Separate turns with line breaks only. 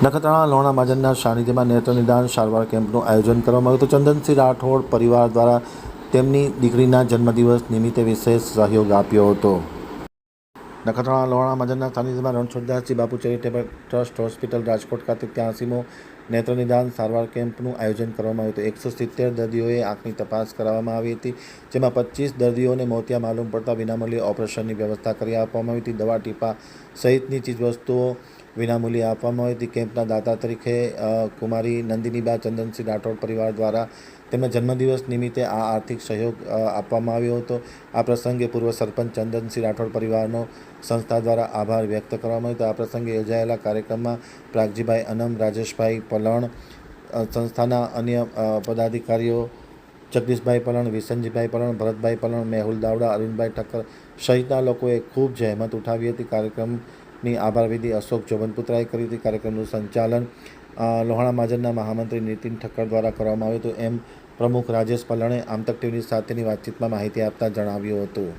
નખત્રાણા, લોણા માજનના સાનિધ્યમાં નેત્ર નિદાન, સારવાર કેમ્પનું આયોજન કરવામાં આવ્યું હતું. ચંદનસિંહ રાઠોડ પરિવાર દ્વારા તેમની દીકરીના જન્મદિવસ નિમિત્તે વિશેષ સહયોગ આપ્યો હતો. નખત્રાણા, લોણા મહાજનના સાનિધ્યમાં રણછોડદાસજી બાપુ ચેરિટેબલ ટ્રસ્ટ હોસ્પિટલ, રાજકોટ ખાતે ત્યાંસીમો નેત્ર નિદાન, સારવાર કેમ્પનું આયોજન કરવામાં આવ્યું હતું. એકસો સિત્તેર દર્દીઓએ આંખની તપાસ કરાવવામાં આવી હતી, જેમાં પચીસ દર્દીઓને મોતિયા માલુમ પડતા વિનામૂલ્યે ઓપરેશનની વ્યવસ્થા કરી આપવામાં આવી હતી. દવા, ટીપા સહિતની ચીજવસ્તુઓ વિનામૂલ્યે આપવામાં આવી હતી. કેમ્પના દાતા તરીકે કુમારી નંદિનીબા, ચંદનસિંહ રાઠોડ પરિવાર દ્વારા તેમના જન્મદિવસ નિમિત્તે આ આર્થિક સહયોગ આપવામાં આવ્યો હતો. આ પ્રસંગે પૂર્વ સરપંચ ચંદનસિંહ રાઠોડ પરિવારનો સંસ્થા દ્વારા આભાર વ્યક્ત કરવામાં આવ્યો હતો. આ પ્રસંગે યોજાયેલા કાર્યક્રમમાં પ્રાગજીભાઈ અનમ, રાજેશભાઈ પલણ સંસ્થાના અન્ય પદાધિકારીઓ જગદીશભાઈ પલણ, વિસનજીભાઈ પલણ, ભરતભાઈ પલણ, મેહુલ દાવડા, અરવિંદભાઈ ઠક્કર સહિતના લોકોએ ખૂબ જહેમત ઉઠાવી હતી. કાર્યક્રમની આભાર વિધિ અશોક જોબનપુત્રાએ કરી હતી. કાર્યક્રમનું સંચાલન લોહાણા મહાજનના મહામંત્રી નીતિન ઠક્કર દ્વારા કરવામાં આવ્યું હતું. એમ પ્રમુખ રાજેશ પલણે આમતક ટીવી સાથેની વાતચીતમાં માહિતી આપતા જણાવ્યું હતું.